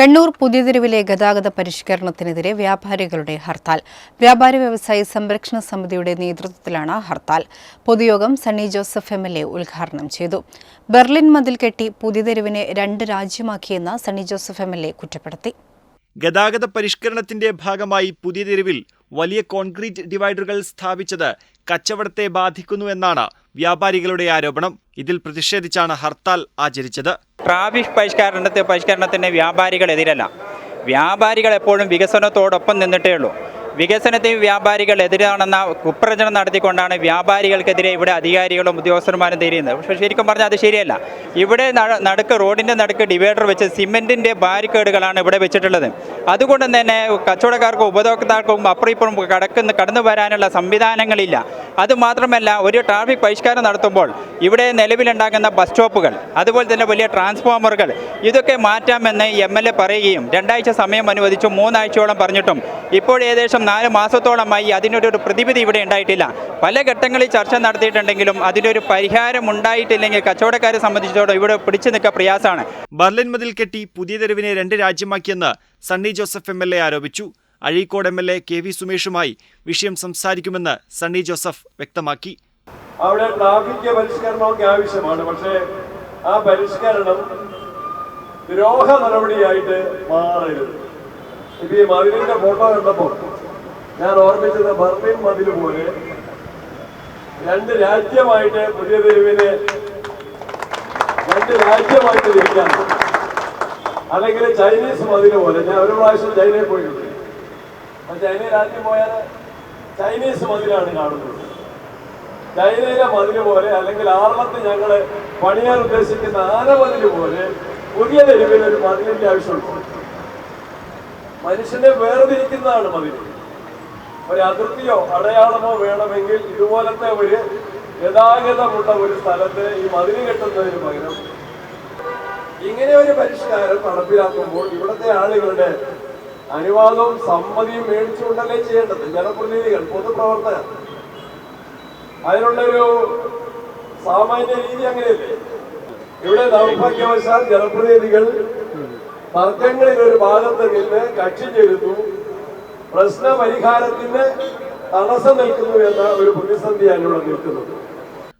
കണ്ണൂർ പുതിയതെരുവിലെ ഗതാഗത പരിഷ്കരണത്തിനെതിരെ വ്യാപാരികളുടെ ഹർത്താൽ. വ്യാപാരി വ്യവസായി സംരക്ഷണ സമിതിയുടെ നേതൃത്വത്തിലാണ് ഹർത്താൽ. പൊതുയോഗം സണ്ണി ജോസഫ് എം എൽ ഉദ്ഘാടനം ചെയ്തു. ബെർലിൻ മതിൽ കെട്ടി പുതിയതെരുവിനെ രണ്ട് രാജ്യമാക്കിയെന്ന് Sunny Joseph M L A കുറ്റപ്പെടുത്തി. ഗതാഗത പരിഷ്കരണത്തിന്റെ ഭാഗമായി പുതിയ തെരുവിൽ വലിയ കോൺക്രീറ്റ് ഡിവൈഡറുകൾ സ്ഥാപിച്ചത് കച്ചവടത്തെ ബാധിക്കുന്നുവെന്നാണ് വ്യാപാരികളുടെ ആരോപണം ഇതിൽ പ്രതിഷേധിച്ചാണ് ഹർത്താൽ ആചരിച്ചത്. ട്രാഫിക് പരിഷ്കരണത്തെ പരിഷ്കരണത്തിന് വ്യാപാരികൾ എതിരല്ല വ്യാപാരികൾ എപ്പോഴും വികസനത്തോടൊപ്പം നിന്നിട്ടേ ഉള്ളൂ. വികസനത്തിൽ വ്യാപാരികൾ എതിരാണെന്ന കുപ്രചനം നടത്തിക്കൊണ്ടാണ് വ്യാപാരികൾക്കെതിരെ ഇവിടെ അധികാരികളും ഉദ്യോഗസ്ഥന്മാരും തിരിയുന്നത് പക്ഷേ ശരിക്കും പറഞ്ഞാൽ അത് ശരിയല്ല. ഇവിടെ നടുക്ക് റോഡിന്റെ നടുക്ക് ഡിവൈഡർ വെച്ച് സിമെന്റിന്റെ ബാരിക്കേഡുകളാണ് ഇവിടെ വെച്ചിട്ടുള്ളത്. അതുകൊണ്ട് തന്നെ കച്ചവടക്കാർക്കും ഉപഭോക്താക്കൾക്കും അപ്പുറം ഇപ്പുറം കടക്കുന്ന കടന്നു വരാനുള്ള സംവിധാനങ്ങളില്ല. അതുമാത്രമല്ല ഒരു ട്രാഫിക് പരിഷ്കാരം നടത്തുമ്പോൾ ഇവിടെ നിലവിലുണ്ടാകുന്ന ബസ് സ്റ്റോപ്പുകൾ അതുപോലെ തന്നെ വലിയ ട്രാൻസ്ഫോമറുകൾ ഇതൊക്കെ മാറ്റാമെന്ന് എം എൽ എ പറയുകയും രണ്ടാഴ്ച സമയം അനുവദിച്ചു മൂന്നാഴ്ചയോളം പറഞ്ഞിട്ടും. ഇപ്പോൾ ഏകദേശം നാല് മാസത്തോളമായി അതിനൊരു ഒരു പ്രതിവിധി ഇവിടെ ഉണ്ടായിട്ടില്ല. പല ഘട്ടങ്ങളിൽ ചർച്ച നടത്തിയിട്ടുണ്ടെങ്കിലും അതിനൊരു പരിഹാരം ഉണ്ടായിട്ടില്ലെങ്കിൽ കച്ചവടക്കാരെ സംബന്ധിച്ചിടത്തോളം ഇവിടെ പിടിച്ചു നിൽക്കുക പ്രയാസമാണ്. ബർലിൻ മതിൽ കെട്ടി പുതിയ തെരുവിനെ രണ്ട് രാജ്യമാക്കിയെന്ന് സണ്ണി ജോസഫ് എം ആരോപിച്ചു. Azhikode M L A K V സുമേഷുമായി വിഷയം സംസാരിക്കുമെന്ന് സണ്ണി ജോസഫ് വ്യക്തമാക്കി. അവിടെ ട്രാഫിക് പരിഷ്കരണമൊക്കെ ആവശ്യമാണ്. പക്ഷേ ആ പരിഷ്കരണം ദ്രോഹ നടപടിയായിട്ട് മാറരുത്. ഇപ്പൊ ഈ മതിലിന്റെ ഫോട്ടോ കണ്ടപ്പോൾ ഞാൻ ഓർമ്മിച്ചത് ബർലിൻ മതിൽ പോലെ രണ്ട് രാജ്യമായിട്ട് പുതിയ തെരുവിനെ രണ്ട് രാജ്യമായിട്ട് തിരിക്കാൻ അല്ലെങ്കിൽ ചൈനീസ് മതിൽ പോലെ. ഞാൻ ഒരു പ്രാവശ്യം ചൈനയിൽ പോയിട്ടുണ്ട്. അപ്പൊ ചൈന രാജ്യം പോയാൽ ചൈനീസ് മതിലാണ് കാണുന്നത്. ചൈനയിലെ മതിൽ പോലെ അല്ലെങ്കിൽ ആറളത്ത് ഞങ്ങൾ പണിയാൻ ഉദ്ദേശിക്കുന്ന ആനമതിൽ പോലെ പുതിയ തെരുവിൽ ഒരു മതിലിന്റെ ആവശ്യമുണ്ട്. മനുഷ്യനെ വേർതിരിക്കുന്നതാണ് മതിൽ ഒരു അതിർത്തിയോ അടയാളമോ വേണമെങ്കിൽ ഇതുപോലത്തെ ഒരു ഗതാഗതമുള്ള ഒരു സ്ഥലത്ത് ഈ മതിൽ കെട്ടുന്നതിന് പകരം ഇങ്ങനെ ഒരു പരിഷ്കാരം നടപ്പിലാക്കുമ്പോൾ ഇവിടുത്തെ ആളുകളുടെ അനുവാദവും സമ്മതിയും മേടിച്ചുകൊണ്ടല്ലേ ചെയ്യേണ്ടത്? ജനപ്രതിനിധികൾ പൊതുപ്രവർത്തകർ. അതിനുള്ളൊരു സാമാന്യ രീതി അങ്ങനെയല്ലേ? ഇവിടെ ദൗർഭാഗ്യവശാൽ ജനപ്രതിനിധികൾ തർക്കങ്ങളിൽ ഒരു ഭാഗത്ത് നിന്ന് കക്ഷി ചേരുന്നു പ്രശ്ന പരിഹാരത്തിന് തടസ്സം നിൽക്കുന്നു എന്ന ഒരു പ്രതിസന്ധിയാണ് ഇവിടെ നിൽക്കുന്നത്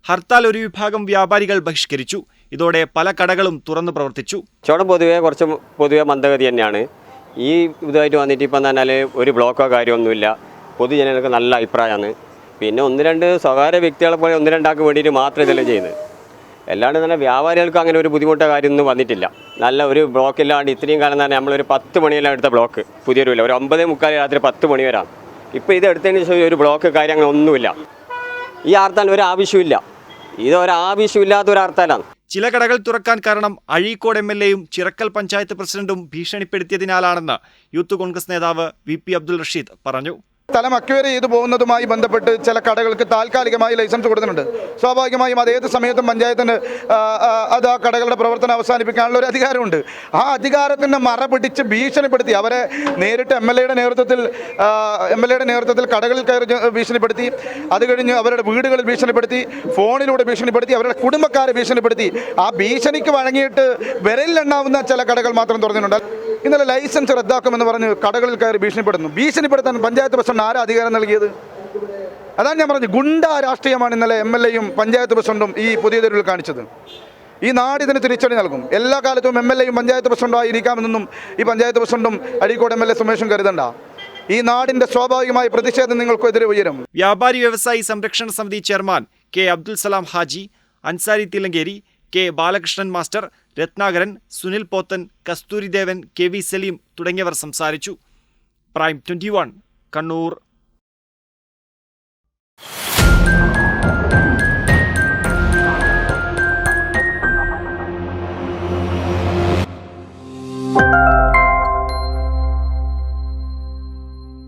ഹർത്താൽ ഒരു വിഭാഗം വ്യാപാരികൾ ബഹിഷ്കരിച്ചു. ഇതോടെ പല കടകളും തുറന്നു പ്രവർത്തിച്ചു. ചോടം പൊതുവെ കുറച്ച് പൊതുവെ മന്ദഗതി തന്നെയാണ്. ഈ ഇതായിട്ട് വന്നിട്ട് ഇപ്പം തന്നാൽ ഒരു ബ്ലോക്കോ കാര്യമൊന്നുമില്ല. പൊതുജനങ്ങൾക്ക് നല്ല അഭിപ്രായമാണ് പിന്നെ ഒന്ന് രണ്ട് സ്വകാര്യ വ്യക്തികളെ പോലെ ഒന്ന് രണ്ടാൾക്ക് വേണ്ടിയിട്ട് മാത്രം ഇതെല്ലാം ചെയ്യുന്നത്. അല്ലാണ്ട് തന്നെ വ്യാപാരികൾക്ക് അങ്ങനെ ഒരു ബുദ്ധിമുട്ടോ കാര്യമൊന്നും വന്നിട്ടില്ല. നല്ല ഒരു ബ്ലോക്ക് ഇല്ലാണ്ട് ഇത്രയും കാലം തന്നെ നമ്മളൊരു പത്ത് മണിയെല്ലാം എടുത്ത ബ്ലോക്ക്. പുതിയൊരു ഇല്ല ഒരു ഒമ്പതേ മുക്കാൽ രാത്രി പത്ത് മണി വരാം. ഇപ്പോൾ ഇത് എടുത്തതിന് ശേഷം ഒരു ബ്ലോക്ക് കാര്യം അങ്ങനെ ഒന്നുമില്ല ഈ ഹർത്താൽ ഒരു ആവശ്യമില്ല ഇത് ഒരു ഹർത്താലാണ് ചില കടകൾ തുറക്കാൻ കാരണം അഴീക്കോട് എം എൽ എയും ചിറക്കൽ പഞ്ചായത്ത് പ്രസിഡന്റും ഭീഷണിപ്പെടുത്തിയതിനാലാണെന്ന് യൂത്ത് കോൺഗ്രസ് നേതാവ് വി പി അബ്ദുൾ റഷീദ് പറഞ്ഞു. സ്ഥലം അക്വയർ ചെയ്തു പോകുന്നതുമായി ബന്ധപ്പെട്ട് ചില കടകൾക്ക് താൽക്കാലികമായി ലൈസൻസ് കൊടുക്കുന്നുണ്ട്. സ്വാഭാവികമായും അത് ഏത് സമയത്തും പഞ്ചായത്തിന് അത് ആ കടകളുടെ പ്രവർത്തനം അവസാനിപ്പിക്കാനുള്ള ഒരു അധികാരമുണ്ട്. ആ അധികാരത്തിന്റെ മറ പിടിച്ച് ഭീഷണിപ്പെടുത്തി അവരെ നേരിട്ട് എം എൽ എയുടെ നേതൃത്വത്തിൽ എം എൽ എയുടെ നേതൃത്വത്തിൽ കടകളിൽ കയറി ഭീഷണിപ്പെടുത്തി അത് കഴിഞ്ഞ് അവരുടെ വീടുകളിൽ ഭീഷണിപ്പെടുത്തി ഫോണിലൂടെ ഭീഷണിപ്പെടുത്തി അവരുടെ കുടുംബക്കാരെ ഭീഷണിപ്പെടുത്തി ആ ഭീഷണിക്ക് വഴങ്ങിയിട്ട് വിരലിലെണ്ണാവുന്ന ചില കടകൾ മാത്രം തുറന്നിട്ടുണ്ട്. ഇന്നലെ ലൈസൻസ് റദ്ദാക്കുമെന്ന് പറഞ്ഞ് കടകളിൽ കയറി ഭീഷണിപ്പെടുന്നു. ഭീഷണിപ്പെടുത്താൻ പഞ്ചായത്ത് പ്രസിഡന്റ് ആരാ അധികാരം നൽകിയത്? അതാണ് ഞാൻ പറഞ്ഞു ഗുണ്ട രാഷ്ട്രീയമാണ് ഇന്നലെ എം എൽ എയും പഞ്ചായത്ത് പ്രസിഡന്റും ഈ പുതിയ തെരുവിൽ കാണിച്ചത്. ഈ നാട് ഇതിന് തിരിച്ചടി നൽകും. എല്ലാ കാലത്തും എം എൽ എയും പഞ്ചായത്ത് പ്രസിഡന്റും ആയിരിക്കാമെന്നൊന്നും ഈ പഞ്ചായത്ത് പ്രസിഡന്റും അഴീക്കോട് എം എൽ എ സുമേഷും കരുതണ്ട. ഈ നാടിന്റെ സ്വാഭാവികമായ പ്രതിഷേധം നിങ്ങൾക്കെതിരെ ഉയരും. വ്യാപാരി വ്യവസായി സംരക്ഷണ സമിതി chairman K Abdul Salam Haji Ansari Thillankeri K Balakrishnan master Ratnakaran Sunil Pothan Kasthuridevan K V Saleem തുടങ്ങിയവർ സംസാരിച്ചു. Prime twenty Kannur.